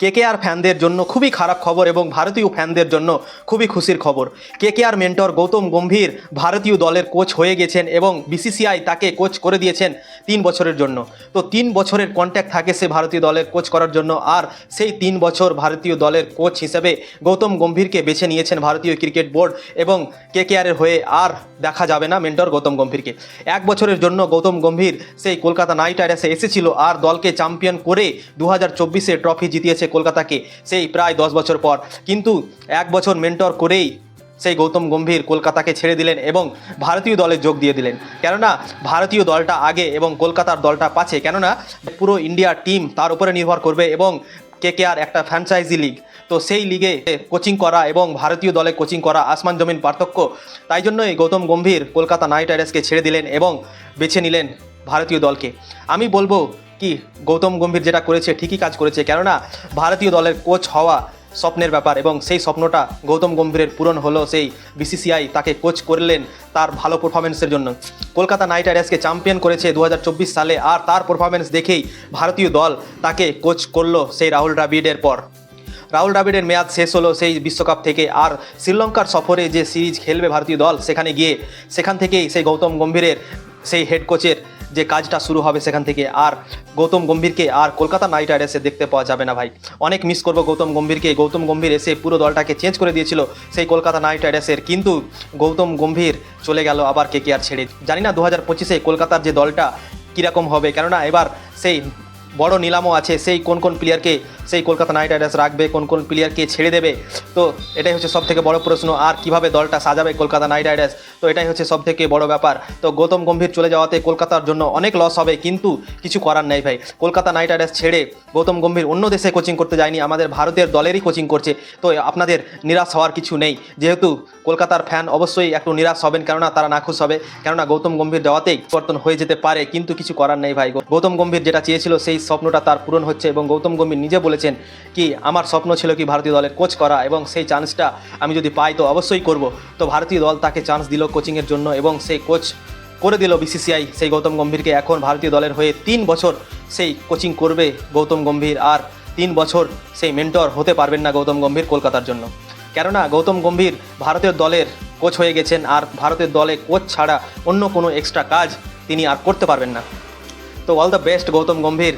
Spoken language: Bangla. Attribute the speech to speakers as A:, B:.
A: কেকেআর ফ্যানদের জন্য খুবই খারাপ খবর এবং ভারতীয় ফ্যানদের জন্য খুবই খুশির খবর। কেকেআর মেন্টর গৌতম গম্ভীর ভারতীয় দলের কোচ হয়ে গেছেন এবং বিসিসিআই তাকে কোচ করে দিয়েছেন তিন বছরের জন্য। তো তিন বছরের কন্ট্যাক্ট থাকে সে ভারতীয় দলের কোচ করার জন্য আর সেই তিন বছর ভারতীয় দলের কোচ হিসেবে গৌতম গম্ভীরকে বেছে নিয়েছেন ভারতীয় ক্রিকেট বোর্ড এবং কেকেআরের হয়ে আর দেখা যাবে না মেন্টর গৌতম গম্ভীরকে। এক বছরের জন্য গৌতম গম্ভীর সেই কলকাতা নাইট রাইডার্সে এসেছিল আর দলকে চ্যাম্পিয়ন করে দু হাজার ট্রফি জিতিয়েছে কলকাতাকে সেই প্রায় দশ বছর পর। কিন্তু এক বছর মেন্টর করেই সেই গৌতম গম্ভীর কলকাতাকে ছেড়ে দিলেন এবং ভারতীয় দলে যোগ দিয়ে দিলেন। কেননা ভারতীয় দলটা আগে এবং কলকাতার দলটা পাছে, কেননা পুরো ইন্ডিয়া টিম তার উপরে নির্ভর করবে এবং কেকেআর একটা ফ্র্যাঞ্চাইজি লিগ। তো সেই লিগে কোচিং করা এবং ভারতীয় দলে কোচিং করা আসমান জমিন পার্থক্য, তাই জন্যই গৌতম গম্ভীর কলকাতা নাইট রাইডার্সকে ছেড়ে দিলেন এবং বেছে নিলেন ভারতীয় দলকে। আমি বলব কি, গৌতম গম্ভীর যেটা করেছে ঠিকই কাজ করেছে, কেননা ভারতীয় দলের কোচ হওয়া স্বপ্নের ব্যাপার এবং সেই স্বপ্নটা গৌতম গম্ভীরের পূরণ হলো, সেই বিসিসিআই তাকে কোচ করলেন তার ভালো পারফরমেন্সের জন্য। কলকাতা নাইট রাইডার্সকে চ্যাম্পিয়ন করেছে দু হাজার চব্বিশ সালে আর তার পারফরমেন্স দেখেই ভারতীয় দল তাকে কোচ করল সেই রাহুল দ্রাবিড়ের পর। রাহুল দ্রাবিড়ের মেয়াদ শেষ হলো সেই বিশ্বকাপ থেকে আর শ্রীলঙ্কার সফরে যে সিরিজ খেলবে ভারতীয় দল, সেখানে গিয়ে সেখান থেকেই সেই গৌতম গম্ভীরের সেই হেড কোচের যে কাজটা শুরু হবে সেখান থেকে আর গৌতম গম্ভীরকে আর কলকাতা নাইট রাইডার্সে দেখতে পাওয়া যাবে না ভাই। অনেক মিস করব গৌতম গম্ভীরকে। গৌতম গম্ভীর এসে পুরো দলটাকে চেঞ্জ করে দিয়েছিল সেই কলকাতা নাইট রাইডার্সের কিন্তু গৌতম গম্ভীর চলে গেল আবার কে কে আর ছেড়ে। জানি না দু হাজার পঁচিশে কলকাতার যে দলটা কীরকম হবে। কেননা এবার সেই বড় নিলামও আছে। সেই কোন কোন প্লেয়ারকে সেই কলকাতা নাইট রাইডার্স রাখবে, কোন কোন প্লেয়ারকে ছেড়ে দেবে? তো এটাই হচ্ছে সব থেকে বড় প্রশ্ন, আর কীভাবে দলটা সাজাবে কলকাতা নাইট রাইডার্স? তো এটাই হচ্ছে সব থেকে বড় ব্যাপার। তো গৌতম গম্ভীর চলে যাওয়াতে কলকাতার জন্য অনেক লস হবে, কিন্তু কিছু করার নেই ভাই। কলকাতা নাইট রাইডার্স ছেড়ে গৌতম গম্ভীর অন্য দেশে কোচিং করতে যায়নি, আমাদের ভারতের দলেরই কোচিং করছে। তো আপনাদের নিরাশ হওয়ার কিছু নেই। যেহেতু কলকাতার ফ্যান অবশ্যই একটু নিরাশ হবেন, কেননা তারা নাখুশ হবে। কেননা গৌতম গম্ভীর যাওয়াতেই পরিবর্তন হয়ে যেতে পারে, কিন্তু কিছু করার নেই ভাই। গৌতম গম্ভীর যেটা চেয়েছিল সেই স্বপ্নটা তার পূরণ হচ্ছে এবং গৌতম গম্ভীর নিজে বলেছেন কি, আমার স্বপ্ন ছিল কি ভারতীয় দলের কোচ করা এবং সেই চান্সটা আমি যদি পাই তো অবশ্যই করব। তো ভারতীয় দল তাকে চান্স দিল কোচিংয়ের জন্য এবং সেই কোচ করে দিল বিসিসিআই সেই গৌতম গম্ভীরকে। এখন ভারতীয় দলের হয়ে তিন বছর সেই কোচিং করবে গৌতম গম্ভীর আর তিন বছর সেই মেন্টর হতে পারবেন না গৌতম গম্ভীর কলকাতার জন্য। কেননা গৌতম গম্ভীর ভারতের দলের কোচ হয়ে গেছেন আর ভারতের দলে কোচ ছাড়া অন্য কোনো এক্সট্রা কাজ তিনি আর করতে পারবেন না। তো all the best Gautam Gambhir.